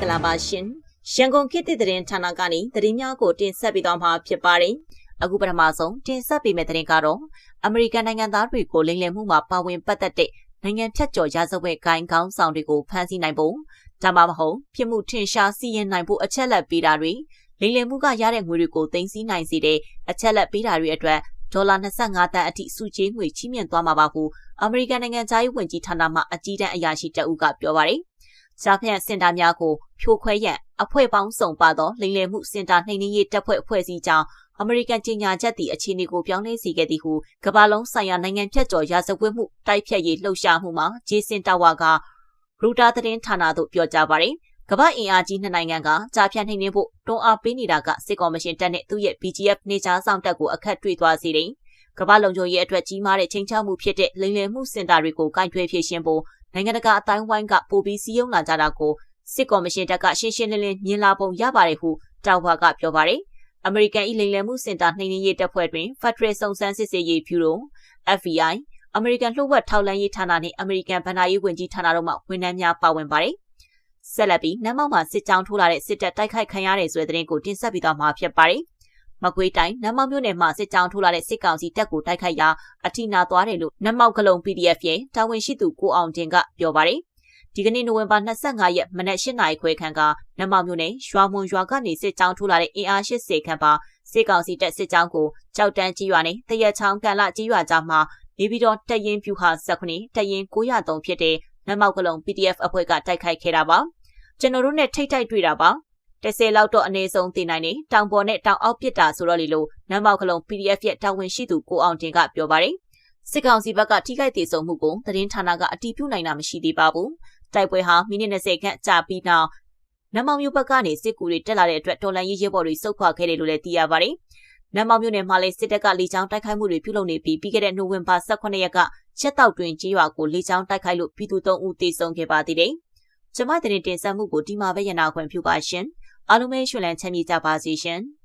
္ဂလာပါရှင်။ရန်ကုန်ခေတ်သစ်သတင်းဌာနကနေသတင်းများကိုတင်ဆက်ပေးသွားမှာဖြစ်ပါတယ်။အခုပထမဆုံးတင်ဆက်ပေးမယ့်သတင်းကတော့အမေရိကန်နိုင်ငံသားတွေကိုလိမ်လည်မှုမှာပါဝင်ပတ်သက်တဲ့နိုင်ငံဖြတ်ကျော်ရာဇဝတ်ဂိုင်းခေါင်းဆောင်တွေကိုဖမ်းဆီးနိုင်ဖို့ဒါမှမဟုတ်ပြစ်မှုထင်ရှားစီရင်နိုင်ဖို့အချက်လက်ပေးတာတွေလိမ်လည်မှုကရတဲ့ငွေတွေကိုသိမ်းဆည်းနိုင်စေတဲ့အချက်လက်ပေးတာတွေအတွက်ဒေါ်လာ25တန်းအထိစုချေးငွေချီးမြှင့်သွားမှာပါဟုအမေရိကန်နိုင်ငံသားရေးဝန်ကြီးဌာနမှအကြီးတန်းအရာရှိတအုပ်ကပြောပါတယ်။ ရှားဖြန့်စင်တာများကိုဖြိုခွဲရန်အဖွဲ့ပေါင်းစုံပါသောလိမ်လည်မှုစင်တာနှိမ်နင်းရေးတပ်ဖွဲ့အဖွဲ့အစည်းကြောင့်အမေရိကန်ကြီးညာချက်သည့်အခြေအနေကိုပြောင်းလဲစေခဲ့သည်ဟုကမ္ဘာလုံးဆိုင်ရာနိုင်ငံဖြတ်ကျော်ရာဇဝတ်မှုတိုက်ဖြတ်ရေးလှုပ်ရှားမှုမှာဂျေစင်တာဝါကရူတာသတင်းဌာနသို့ပြောကြားပါတယ်။ကမ္ဘာအင်အားကြီးနှစ်နိုင်ငံကကြာဖြန့်နှိမ်နင်းဖို့တွန်းအားပေးနေတာကစစ်ကော်မရှင်တပ်နဲ့သူ့ရဲ့ BGF နေချားဆောင်တပ်ကိုအခက်တွေ့သွားစေတယ်။ကမ္ဘာလုံခြုံရေးအတွက်ကြီးမားတဲ့ချိန်ချမှုဖြစ်တဲ့လိမ်လည်မှုစင်တာတွေကိုကင်ထွေဖြည့်ရှင်းဖို့ နိုင်ငံတကာအတိုင်းဝိုင်းကပိုပြီးစီးရုံးလာကြတာကိုစစ်ကော်မရှင်တပ်ကရှင်းရှင်းလင်းလင်းမြင်လာပုံရပါတယ်ဟုတောက်ဘွားကပြောပါတယ်။အမေရိကန်၏လိမ်လည်မှုစင်တာနှိမ်နင်းရေးတပ်ဖွဲ့တွင် Federal စုံစမ်းစစ်ဆေးရေးဗျူရို FBI အမေရိကန်လှုပ်ဝက်ထောက်လှမ်းရေးဌာနနှင့်အမေရိကန်ဗဏ္ဍာရေးဝန်ကြီးဌာနတို့မှဝန်ထမ်းများပါဝင်ပါတယ်။ဆက်လက်ပြီးနမ်မောက်မှာစစ်ကြောင်းထိုးလာတဲ့စစ်တပ်တိုက်ခိုက်ခံရတဲ့ဆိုတဲ့သတင်းကိုတင်ဆက်ပေးသွားမှာဖြစ်ပါတယ်။ မကွေးတိုင်းနမ်မောက်မြို့နယ်မှာစစ်ကြောင်းထိုးလာတဲ့စစ်ကောင်စီတပ်ကိုတိုက်ခိုက်ရာအထိနာသွားတယ်လို့နမ်မောက်ကလုံ PDF ရဲ့တာဝန်ရှိသူကိုအောင်တင်ကပြောပါတယ်။ဒီကနေ့နိုဝင်ဘာ25ရက်မနက်၈နာရီခွဲခန့်ကနမ်မောက်မြို့နယ်ရွာမွန်ရွာကနေစစ်ကြောင်းထိုးလာတဲ့အင်အား80ခန့်ပါစစ်ကောင်စီတပ်စစ်ကြောင်းကိုကြောက်တန်းကြီးရွာနဲ့တရက်ချောင်းကန်လကြီးရွာကြားမှာနေပြီးတော့တရင်ပြူဟာ19တရင်903ဖြစ်တဲ့နမောက်ကလုံ PDF အဖွဲ့ကတိုက်ခိုက်ခဲ့တာပါကျွန်တော်တို့နဲ့ထိတ်ထိုက်တွေ့တာပါ 30လောက်တော့အနေဆုံးတင်နိုင်နေတောင်ပေါ်နဲ့တောင်အောက်ပစ်တာဆိုတော့လေလို့နမ်မောက်ကလုံ PDF ရဲ့တာဝန်ရှိသူကိုအောင်တင်ကပြောပါတယ်စစ်ကောင်စီဘက်ကထိခိုက်ဒေဆုံးမှုကိုသတင်းဌာနကအတည်ပြုနိုင်တာမရှိသေးပါဘူးတိုက်ပွဲဟာမိနစ်20ခန့်ကြာပြီးနောက်နမ်မောင်မြို့ဘက်ကနေစစ်ကူတွေတက်လာတဲ့အတွက်တော်လန်ရေးရဲဘော်တွေစုခွာခဲ့တယ်လို့လည်းသိရပါတယ်နမ်မောင်မြို့နယ်မှာလည်းစစ်တပ်ကလေကြောင်းတိုက်ခိုက်မှုတွေပြုလုပ်နေပြီးပြီးခဲ့တဲ့နိုဝင်ဘာ18ရက်ကချက်တောက်တွင်ကြီးရွာကိုလေကြောင်းတိုက်ခိုက်လို့ပြည်သူ3ဦးသေဆုံးခဲ့ပါသေးတယ်။ကျမတင်တင်ဆက်မှုကိုဒီမှာပဲရနာခွင့်ပြုပါရှင်။ အားလုံးပဲရှင်လန်းချမ်းမြေ့ကြပါစေရှင်။